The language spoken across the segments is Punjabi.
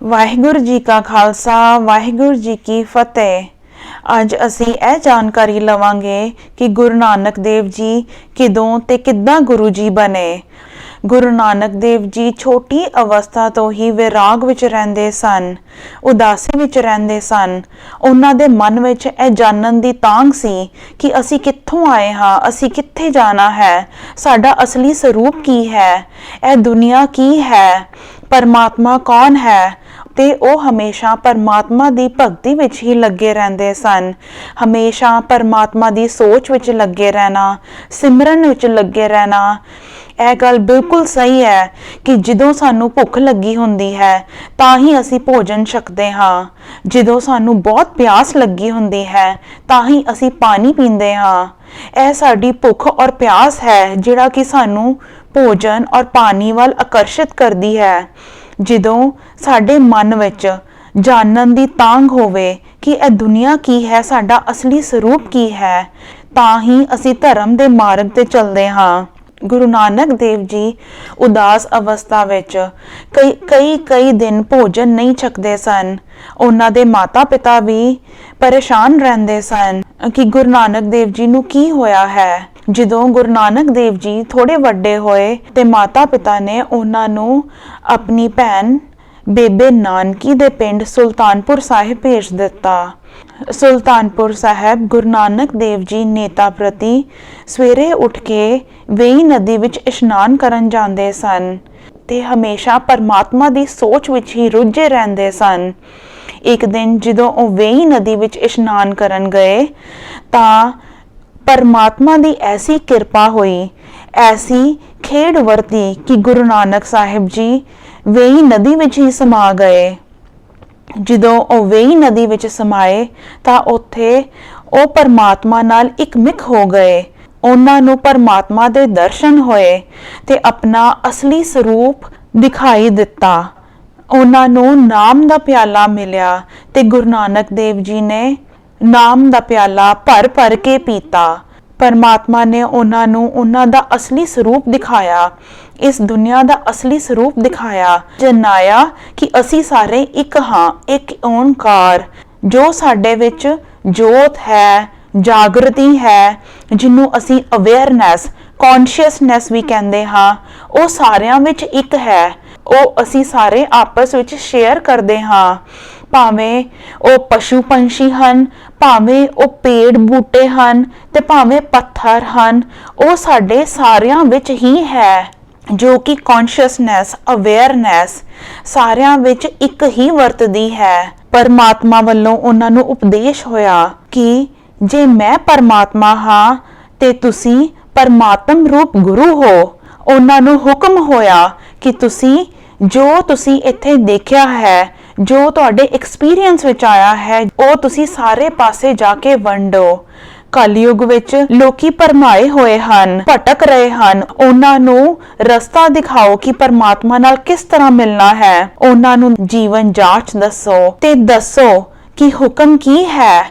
ਵਾਹਿਗੁਰੂ ਜੀ ਕਾ ਖਾਲਸਾ, ਵਾਹਿਗੁਰੂ ਜੀ ਕੀ ਫਤਿਹ। ਅੱਜ ਅਸੀਂ ਇਹ ਜਾਣਕਾਰੀ ਲਵਾਂਗੇ ਕਿ ਗੁਰੂ ਨਾਨਕ ਦੇਵ ਜੀ ਕਿਦੋਂ ਤੇ ਕਿੱਦਾਂ ਗੁਰੂ ਜੀ ਬਣੇ। ਗੁਰੂ ਨਾਨਕ ਦੇਵ ਜੀ ਛੋਟੀ ਅਵਸਥਾ ਤੋਂ ਹੀ ਵਿਰਾਗ ਵਿੱਚ ਰਹਿੰਦੇ ਸਨ, ਉਦਾਸੀ ਵਿੱਚ ਰਹਿੰਦੇ ਸਨ। ਉਹਨਾਂ ਦੇ ਮਨ ਵਿੱਚ ਇਹ ਜਾਣਨ ਦੀ ਤਾਂਘ ਸੀ ਕਿ ਅਸੀਂ ਕਿੱਥੋਂ ਆਏ ਹਾਂ, ਅਸੀਂ ਕਿੱਥੇ ਜਾਣਾ ਹੈ, ਸਾਡਾ ਅਸਲੀ ਸਰੂਪ ਕੀ ਹੈ, ਇਹ ਦੁਨੀਆ ਕੀ ਹੈ, ਪਰਮਾਤਮਾ ਕੌਣ ਹੈ ਤੇ ਉਹ ਹਮੇਸ਼ਾ ਪਰਮਾਤਮਾ ਦੀ ਭਗਤੀ ਵਿੱਚ ਹੀ ਲੱਗੇ ਰਹਿੰਦੇ ਸਨ। ਹਮੇਸ਼ਾ ਪਰਮਾਤਮਾ ਦੀ ਸੋਚ ਵਿੱਚ ਲੱਗੇ ਰਹਿਣਾ, ਸਿਮਰਨ ਵਿੱਚ ਲੱਗੇ ਰਹਿਣਾ, ਇਹ ਗੱਲ ਬਿਲਕੁਲ ਸਹੀ ਹੈ ਕਿ ਜਦੋਂ ਸਾਨੂੰ ਭੁੱਖ ਲੱਗੀ ਹੁੰਦੀ ਹੈ, ਤਾਂ ਹੀ ਅਸੀਂ ਭੋਜਨ ਛਕਦੇ ਹਾਂ। ਜਦੋਂ ਸਾਨੂੰ ਬਹੁਤ ਪਿਆਸ ਲੱਗੀ ਹੁੰਦੀ ਹੈ, ਤਾਂ ਹੀ ਅਸੀਂ ਪਾਣੀ ਪੀਂਦੇ ਹਾਂ। ਇਹ ਸਾਡੀ ਭੁੱਖ ਔਰ ਪਿਆਸ ਹੈ, ਜਿਹੜਾ ਕਿ ਸਾਨੂੰ ਭੋਜਨ ਔਰ ਪਾਣੀ ਵੱਲ ਆਕਰਸ਼ਿਤ ਕਰਦੀ ਹੈ। ਜਦੋਂ ਸਾਡੇ ਮਨ ਵਿੱਚ ਜਾਣਨ ਦੀ ਤਾਂਘ ਹੋਵੇ ਕਿ ਇਹ ਦੁਨੀਆ ਕੀ ਹੈ, ਸਾਡਾ ਅਸਲੀ ਸਰੂਪ ਕੀ ਹੈ, ਤਾਂ ਹੀ ਅਸੀਂ ਧਰਮ ਦੇ ਮਾਰਗ ਤੇ ਚੱਲਦੇ ਹਾਂ। ਗੁਰੂ ਨਾਨਕ ਦੇਵ ਜੀ ਉਦਾਸ ਅਵਸਥਾ ਵਿੱਚ ਕਈ ਕਈ ਕਈ ਦਿਨ ਭੋਜਨ ਨਹੀਂ ਛਕਦੇ ਸਨ। ਉਹਨਾਂ ਦੇ ਮਾਤਾ-ਪਿਤਾ ਵੀ ਪਰੇਸ਼ਾਨ ਰਹਿੰਦੇ ਸਨ ਕਿ ਗੁਰੂ ਨਾਨਕ ਦੇਵ ਜੀ ਨੂੰ ਕੀ ਹੋਇਆ ਹੈ। ਜਦੋਂ ਗੁਰੂ ਨਾਨਕ ਦੇਵ ਜੀ ਥੋੜੇ ਵੱਡੇ ਹੋਏ ਤੇ ਮਾਤਾ-ਪਿਤਾ ਨੇ ਉਹਨਾਂ ਨੂੰ ਆਪਣੀ ਭੈਣ ਬੇਬੇ ਨਾਨਕੀ ਦੇ ਪਿੰਡ ਸੁਲਤਾਨਪੁਰ ਸਾਹਿਬ ਭੇਜ ਦਿੱਤਾ। ਸੁਲਤਾਨਪੁਰ ਸਾਹਿਬ ਗੁਰੂ ਨਾਨਕ ਦੇਵ ਜੀ ਨੇਤਾ ਪ੍ਰਤੀ ਸਵੇਰੇ ਉੱਠ ਕੇ ਵੇਈ ਨਦੀ ਵਿੱਚ ਇਸ਼ਨਾਨ ਕਰਨ ਜਾਂਦੇ ਸਨ ਤੇ ਹਮੇਸ਼ਾ ਪਰਮਾਤਮਾ ਦੀ ਸੋਚ ਵਿੱਚ ਹੀ ਰੁੱਝੇ ਰਹਿੰਦੇ ਸਨ। ਇੱਕ ਦਿਨ ਜਦੋਂ ਉਹ ਵੇਈ ਨਦੀ ਵਿੱਚ ਇਸ਼ਨਾਨ ਕਰਨ ਗਏ ਤਾਂ ਪਰਮਾਤਮਾ ਦੀ ਐਸੀ ਕਿਰਪਾ ਹੋਈ ਐਸੀ ਖੇਡ ਵਰਤੀ ਕਿ ਗੁਰੂ ਨਾਨਕ ਸਾਹਿਬ ਜੀ ਵੇਈ ਨਦੀ ਵਿੱਚ ਹੀ ਸਮਾ ਗਏ। ਜਦੋਂ ਉਹ ਵੇਈ ਨਦੀ ਵਿੱਚ ਸਮਾਏ, ਤਾਂ ਉੱਥੇ ਉਹ ਪਰਮਾਤਮਾ ਨਾਲ ਇਕਮਿਕ ਹੋ ਗਏ। ਉਹਨਾਂ ਨੂੰ ਪਰਮਾਤਮਾ ਦੇ ਦਰਸ਼ਨ ਹੋਏ ਤੇ ਆਪਣਾ ਅਸਲੀ ਸਰੂਪ ਦਿਖਾਈ ਦਿੱਤਾ। ਉਹਨਾਂ ਨੂੰ ਨਾਮ ਦਾ ਪਿਆਲਾ ਮਿਲਿਆ ਤੇ ਗੁਰੂ ਨਾਨਕ ਦੇਵ ਜੀ ਨੇ ਨਾਮ ਦਾ ਪਿਆਲਾ ਭਰ ਭਰ ਕੇ ਪੀਤਾ। ਪਰਮਾਤਮਾ ਨੇ ਉਹਨਾਂ ਨੂੰ ਉਹਨਾਂ ਦਾ ਅਸਲੀ ਸਰੂਪ ਦਿਖਾਇਆ। ਇਸ ਦੁਨੀਆ ਦਾ ਅਸਲੀ ਸਰੂਪ ਦਿਖਾਇਆ। ਜਨਾਇਆ ਕਿ ਅਸੀਂ ਸਾਰੇ ਇੱਕ ਹਾਂ, ਇੱਕ ਓੰਕਾਰ। ਜੋ ਸਾਡੇ ਵਿੱਚ ਜੋਤ ਹੈ, ਜਾਗਰਤੀ ਹੈ ਜਿਹਨੂੰ ਅਸੀਂ ਅਵੇਅਰਨੈਸ ਕੌਨਸ਼ੀਅਸਨੈਸ ਵੀ ਕਹਿੰਦੇ ਹਾਂ, ਉਹ ਸਾਰਿਆਂ ਵਿੱਚ ਇੱਕ ਹੈ। ਉਹ ਅਸੀਂ ਸਾਰੇ ਆਪਸ ਵਿੱਚ ਸ਼ੇਅਰ ਕਰਦੇ ਹਾਂ। ਭਾਵੇਂ ਉਹ ਪਸ਼ੂ ਪੰਛੀ ਹਨ, ਭਾਵੇਂ ਉਹ ਪੇੜ ਬੂਟੇ ਹਨ ਤੇ ਭਾਵੇਂ ਪੱਥਰ ਹਨ, ਉਹ ਸਾਡੇ ਸਾਰਿਆਂ ਵਿੱਚ ਹੀ ਹੈ, ਜੋ ਕਿ ਕੌਨਸ਼ੀਅਸਨੈਸ ਅਵੇਅਰਨੈਸ ਸਾਰਿਆਂ ਵਿੱਚ ਇੱਕ ਹੀ ਵਰਤਦੀ ਹੈ। ਪਰਮਾਤਮਾ ਵੱਲੋਂ ਉਹਨਾਂ ਨੂੰ ਉਪਦੇਸ਼ ਹੋਇਆ ਕਿ ਜੇ ਮੈਂ ਪਰਮਾਤਮਾ ਹਾਂ, ਤੇ ਤੁਸੀਂ ਪਰਮਾਤਮ ਰੂਪ ਗੁਰੂ ਹੋ। ਉਹਨਾਂ ਨੂੰ ਹੁਕਮ ਹੋਇਆ ਕਿ ਤੁਸੀਂ ਜੋ ਤੁਸੀਂ ਇੱਥੇ ਦੇਖਿਆ ਹੈ ਜੋ ਤੁਹਾਡੇ ਐਕਸਪੀਰੀਅੰਸ ਵਿੱਚ ਆਇਆ ਹੈ, ਉਹ ਤੁਸੀਂ ਸਾਰੇ ਪਾਸੇ ਜਾ ਕੇ ਵੰਡੋ। ਕਲਯੁਗ ਵਿੱਚ ਲੋਕੀ ਪਰਮਾਏ ਹੋਏ ਹਨ, ਭਟਕ ਰਹੇ ਹਨ। ਉਹਨਾਂ ਨੂੰ ਰਸਤਾ ਦਿਖਾਓ ਕਿ ਪਰਮਾਤਮਾ ਨਾਲ ਕਿਸ ਤਰ੍ਹਾਂ ਮਿਲਣਾ ਹੈ। ਉਹਨਾਂ ਨੂੰ ਜੀਵਨ ਜਾਂਚ ਦੱਸੋ ਤੇ ਦੱਸੋ ਕਿ ਹੁਕਮ ਕੀ ਹੈ।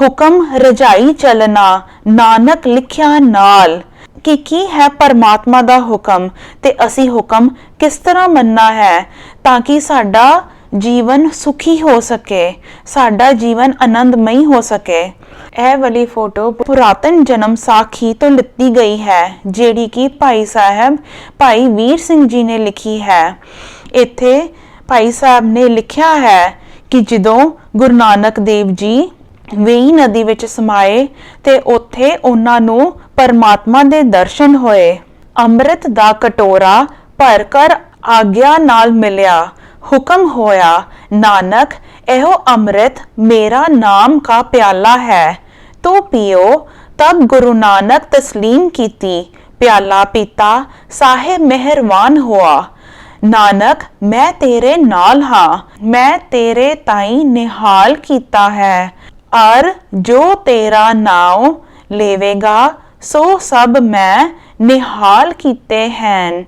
ਹੁਕਮ, ਰਜਾਈ ਚਲਣਾ, ਨਾਨਕ ਲਿਖਿਆ ਨਾਲ ਕਿ ਕੀ ਹੈ ਪਰਮਾਤਮਾ ਦਾ ਹੁਕਮ ਤੇ ਅਸੀਂ ਹੁਕਮ ਕਿਸ ਤਰ੍ਹਾਂ ਮੰਨਣਾ ਹੈ ਤਾਂ ਕਿ ਸਾਡਾ ਜੀਵਨ ਸੁਖੀ ਹੋ ਸਕੇ, ਸਾਡਾ ਜੀਵਨ ਆਨੰਦਮਈ ਹੋ ਸਕੇ। ਇਹ ਵਾਲੀ ਫੋਟੋ ਪੁਰਾਤਨ ਜਨਮ ਸਾਖੀ ਤੋਂ ਲਿੱਤੀ ਗਈ ਹੈ, ਜਿਹੜੀ ਕਿ ਭਾਈ ਸਾਹਿਬ, ਭਾਈ ਵੀਰ ਸਿੰਘ ਜੀ ਨੇ ਲਿਖੀ ਹੈ। ਇੱਥੇ ਭਾਈ ਸਾਹਿਬ ਨੇ ਲਿਖਿਆ ਹੈ ਕਿ ਜਦੋਂ ਗੁਰੂ ਨਾਨਕ ਦੇਵ ਜੀ ਵੇਈ ਨਦੀ ਵਿੱਚ ਸਮਾਏ ਤੇ ਉੱਥੇ ਉਹਨਾਂ ਨੂੰ ਪਰਮਾਤਮਾ ਦੇ ਦਰਸ਼ਨ ਹੋਏ, ਅੰਮ੍ਰਿਤ ਦਾ ਕਟੋਰਾ ਭਰ ਕਰ ਆਗਿਆ ਨਾਲ ਮਿਲਿਆ। ਹੁਕਮ ਹੋਇਆ, ਨਾਨਕ, ਇਹੋ ਅੰਮ੍ਰਿਤ ਮੇਰਾ ਨਾਮ ਕਾ ਪਿਆਲਾ ਹੈ। ਤੋ ਪੀਓ। ਤਬ ਗੁਰੂ ਨਾਨਕ ਤਸਲੀਮ ਕੀਤੀ। ਪਿਆਲਾ ਪੀਤਾ ਸਾਹਿਬ ਮਿਹਰਬਾਨ ਹੋਆ। ਨਾਨਕ, ਮੈਂ ਤੇਰੇ ਨਾਲ ਹਾਂ। ਮੈਂ ਤੇਰੇ ਤਾਈ ਨਿਹਾਲ ਕੀਤਾ ਹੈ। ਅਰ ਜੋ ਤੇਰਾ ਨਾਮ ਲੇਵੇਗਾ, ਸੋ ਸਭ ਮੈਂ ਨਿਹਾਲ ਕੀਤੇ ਹਨ।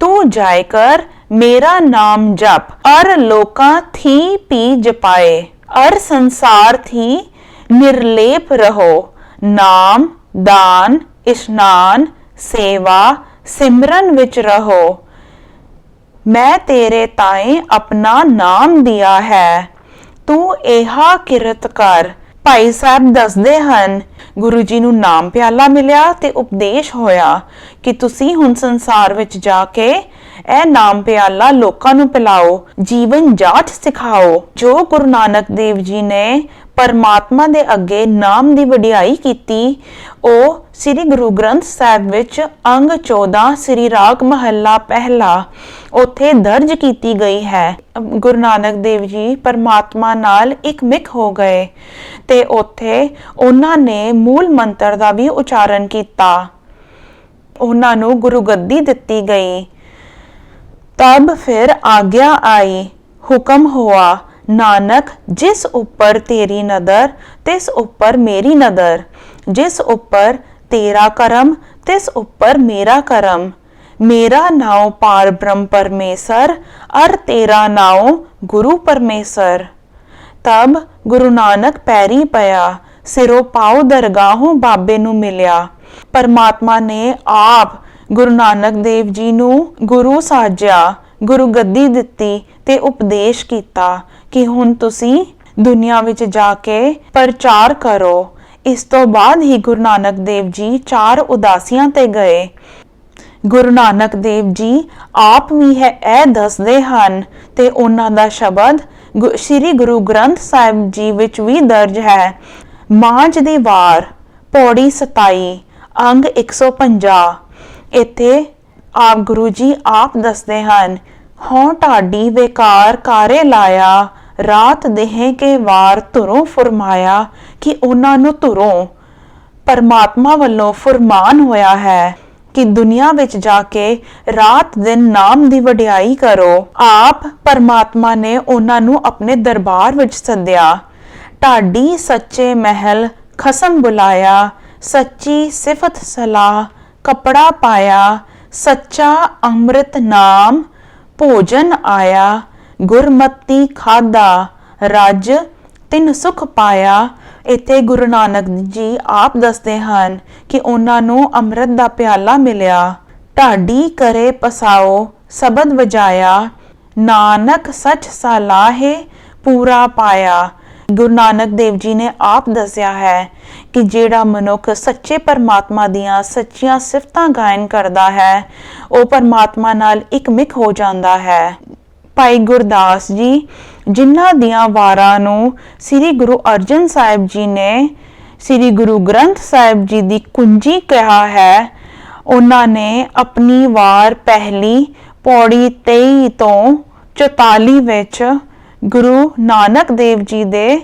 ਤੂੰ ਜਾਇਕਰ ਮੇਰਾ ਨਾਮ ਜਪ। ਅਰ ਲੋਕਾਂ ਥੀ ਪੀ ਜਪਾਏ। ਅਰ ਸੰਸਾਰ ਥੀ ਨਿਰਲੇਪ ਰਹੋ। ਨਾਮ, ਦਾਨ, ਇਸ਼ਨਾਨ, ਸੇਵਾ, ਸਿਮਰਨ ਵਿੱਚ ਰਹੋ। ਮੈਂ ਤੇਰੇ ਤਾਏ ਆਪਣਾ ਨਾਮ ਦਿਆ ਹੈ। ਤੂੰ ਇਹਾ ਕਿਰਤ ਕਰ। ਭਾਈ ਸਾਹਿਬ ਦੱਸਦੇ ਹਨ, ਗੁਰੂ ਜੀ ਨੂੰ ਨਾਮ ਪਿਆਲਾ ਮਿਲਿਆ ਤੇ ਉਪਦੇਸ਼ ਹੋਇਆ ਕਿ ਤੁਸੀਂ ਹੁਣ ਸੰਸਾਰ ਵਿੱਚ ਜਾ ਕੇ ਇਹ ਨਾਮ ਪਿਆਲਾ ਲੋਕਾਂ ਨੂੰ ਪਿਲਾਓ, ਜੀਵਨ ਜਾਂਚ ਸਿਖਾਓ, ਜੋ ਗੁਰੂ ਨਾਨਕ ਦੇਵ ਜੀ ਨੇ ਪਰਮਾਤਮਾ ਦੇ ਅੱਗੇ ਨਾਮ ਦੀ ਵਡਿਆਈ ਕੀਤੀ, ਉਹ ਸ੍ਰੀ ਗੁਰੂ ਗ੍ਰੰਥ ਸਾਹਿਬ ਵਿੱਚ ਅੰਗ 14 ਸ੍ਰੀ ਰਾਗ ਮਹੱਲਾ ਪਹਿਲਾ ਉੱਥੇ ਦਰਜ ਕੀਤੀ ਗਈ ਹੈ। ਗੁਰੂ ਨਾਨਕ ਦੇਵ ਜੀ ਪਰਮਾਤਮਾ ਨਾਲ ਇੱਕ ਮਿਕ ਹੋ ਗਏ ਤੇ ਉੱਥੇ ਉਹਨਾਂ ਨੇ ਮੂਲ ਮੰਤਰ ਦਾ ਵੀ ਉਚਾਰਨ ਕੀਤਾ। ਉਹਨਾਂ ਨੂੰ ਗੁਰੂ ਗੱਦੀ ਦਿੱਤੀ ਗਈ। ਤਬ ਫਿਰ ਆਗਿਆ ਆਈ ਹੁਕਮ ਹੋਆ ਨਾਨਕ ਜਿਸ ਉੱਪਰ ਤੇਰੀ ਨਦਰ ਤਿਸ ਉੱਪਰ ਮੇਰੀ ਨਦਰ ਜਿਸ ਉੱਪਰ ਤੇਰਾ ਕਰਮ ਤਿਸ ਉੱਪਰ ਮੇਰਾ ਕਰਮ ਮੇਰਾ ਨਾਉ ਪਾਰ ਬ੍ਰਹਮ ਪਰਮੇਸ਼ਰ ਅਰ ਤੇਰਾ ਨਾਉ ਗੁਰੂ ਪਰਮੇਸ਼ਰ ਤਬ ਗੁਰੂ ਨਾਨਕ ਪੈਰੀ ਪਿਆ ਸਿਰੋਂ ਪਾਉ ਦਰਗਾਹੋਂ ਬਾਬੇ ਨੂੰ ਮਿਲਿਆ ਪਰਮਾਤਮਾ ਨੇ ਆਪ ਗੁਰੂ ਨਾਨਕ ਦੇਵ ਜੀ ਨੂੰ ਗੁਰੂ ਸਾਜਿਆ, ਗੁਰੂ ਗੱਦੀ ਦਿੱਤੀ ਤੇ ਉਪਦੇਸ਼ ਕੀਤਾ ਕਿ ਹੁਣ ਤੁਸੀਂ ਦੁਨੀਆ ਵਿੱਚ ਜਾ ਕੇ ਪ੍ਰਚਾਰ ਕਰੋ। ਇਸ ਤੋਂ ਬਾਅਦ ਹੀ ਗੁਰੂ ਨਾਨਕ ਦੇਵ ਜੀ ਚਾਰ ਉਦਾਸੀਆਂ ਤੇ ਗਏ। ਗੁਰੂ ਨਾਨਕ ਦੇਵ ਜੀ ਆਪ ਵੀ ਹੈ, ਇਹ ਦੱਸਦੇ ਹਨ ਤੇ ਉਹਨਾਂ ਦਾ ਸ਼ਬਦ ਗੁ- ਸ੍ਰੀ ਗੁਰੂ ਗ੍ਰੰਥ ਸਾਹਿਬ ਜੀ ਵਿੱਚ ਵੀ ਦਰਜ ਹੈ। ਮਾਂਝ ਦੀ ਵਾਰ, ਪੌੜੀ 27 ਅੰਗ 150 ਇੱਥੇ ਆਪ ਗੁਰੂ ਜੀ ਆਪ ਦੱਸਦੇ ਹਨ ਹੋਂ ਢਾਡੀ ਵੇਕਾਰ ਕਾਰੇ ਲਾਇਆ, ਰਾਤ ਦੇਹ ਕੇ ਵਾਰ ਧੁਰੋਂ ਫਰਮਾਇਆ ਕਿ ਉਹਨਾਂ ਨੂੰ ਧੁਰੋਂ ਪਰਮਾਤਮਾ ਵੱਲੋਂ ਫਰਮਾਨ ਹੋਇਆ ਹੈ ਕਿ ਦੁਨੀਆ ਵਿੱਚ ਜਾ ਕੇ ਰਾਤ ਦਿਨ ਨਾਮ ਦੀ ਵਡਿਆਈ ਕਰੋ। ਆਪ ਪਰਮਾਤਮਾ ਨੇ ਉਹਨਾਂ ਨੂੰ ਆਪਣੇ ਦਰਬਾਰ ਵਿੱਚ ਸੱਦਿਆ, ਢਾਡੀ ਸੱਚੇ ਮਹਿਲ ਖਸਮ ਬੁਲਾਇਆ, ਸੱਚੀ ਸਿਫਤ ਸਲਾਹ ਕਪੜਾ ਪਾਇਆ, ਸੱਚਾ ਅੰਮ੍ਰਿਤ ਨਾਮ ਭੋਜਨ ਆਇਆ, ਗੁਰਮਤੀ ਖਾਦਾ ਰਜ ਤਿੰਨ ਸੁਖ ਪਾਇਆ। ਇੱਥੇ ਗੁਰੂ ਨਾਨਕ ਜੀ ਆਪ ਦੱਸਦੇ ਹਨ ਕਿ ਉਹਨਾਂ ਨੂੰ ਅੰਮ੍ਰਿਤ ਦਾ ਪਿਆਲਾ ਮਿਲਿਆ। ਢਾਡੀ ਕਰੇ ਪਸਾਓ, ਸ਼ਬਦ ਵਜਾਇਆ, ਨਾਨਕ ਸੱਚ ਸਲਾਹੇ ਪੂਰਾ ਪਾਇਆ। ਗੁਰੂ ਨਾਨਕ ਦੇਵ ਜੀ ਨੇ ਆਪ ਦੱਸਿਆ ਹੈ ਕਿ ਜਿਹੜਾ ਮਨੁੱਖ ਸੱਚੇ ਪਰਮਾਤਮਾ ਦੀਆਂ ਸੱਚੀਆਂ ਸਿਫਤਾਂ ਗਾਇਨ ਕਰਦਾ ਹੈ, ਉਹ ਪਰਮਾਤਮਾ ਨਾਲ ਇਕਮਿਕ ਹੋ ਜਾਂਦਾ ਹੈ। ਭਾਈ ਗੁਰਦਾਸ ਜੀ, ਜਿਨ੍ਹਾਂ ਦੀਆਂ ਵਾਰਾਂ ਨੂੰ ਸ੍ਰੀ ਗੁਰੂ ਅਰਜਨ ਸਾਹਿਬ ਜੀ ਨੇ ਸ੍ਰੀ ਗੁਰੂ ਗ੍ਰੰਥ ਸਾਹਿਬ ਜੀ ਦੀ ਕੁੰਜੀ ਕਿਹਾ ਹੈ, ਉਹਨਾਂ ਨੇ ਆਪਣੀ ਵਾਰ ਪਹਿਲੀ ਪੌੜੀ 23 ਤੋਂ 44 ਵਿੱਚ ਗੁਰੂ ਨਾਨਕ ਦੇਵ ਜੀ ਦੇ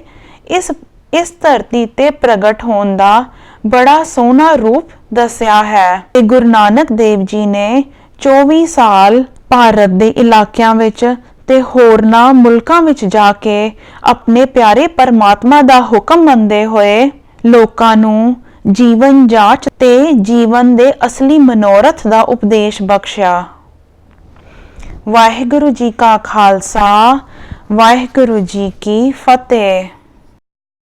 ਇਸ ਇਸ ਧਰਤੀ ਤੇ ਪ੍ਰਗਟ ਹੋਣ ਦਾ ਬੜਾ ਸੋਹਣਾ ਰੂਪ ਦੱਸਿਆ ਹੈ। ਤੇ ਗੁਰੂ ਨਾਨਕ ਦੇਵ ਜੀ ਨੇ 24 ਸਾਲ ਭਾਰਤ ਦੇ ਇਲਾਕਿਆਂ ਵਿੱਚ ਤੇ ਹੋਰਨਾਂ ਮੁਲਕਾਂ ਵਿੱਚ ਜਾ ਕੇ ਆਪਣੇ ਪਿਆਰੇ ਪਰਮਾਤਮਾ ਦਾ ਹੁਕਮ ਮੰਨਦੇ ਹੋਏ ਲੋਕਾਂ ਨੂੰ ਜੀਵਨ ਜਾਂਚ ਤੇ ਜੀਵਨ ਦੇ ਅਸਲੀ ਮਨੋਰਥ ਦਾ ਉਪਦੇਸ਼ ਬਖਸ਼ਿਆ। ਵਾਹਿਗੁਰੂ ਜੀ ਕਾ ਖਾਲਸਾ ਵਾਹਿਗੁਰੂ ਜੀ ਕੀ ਫਤਿਹ।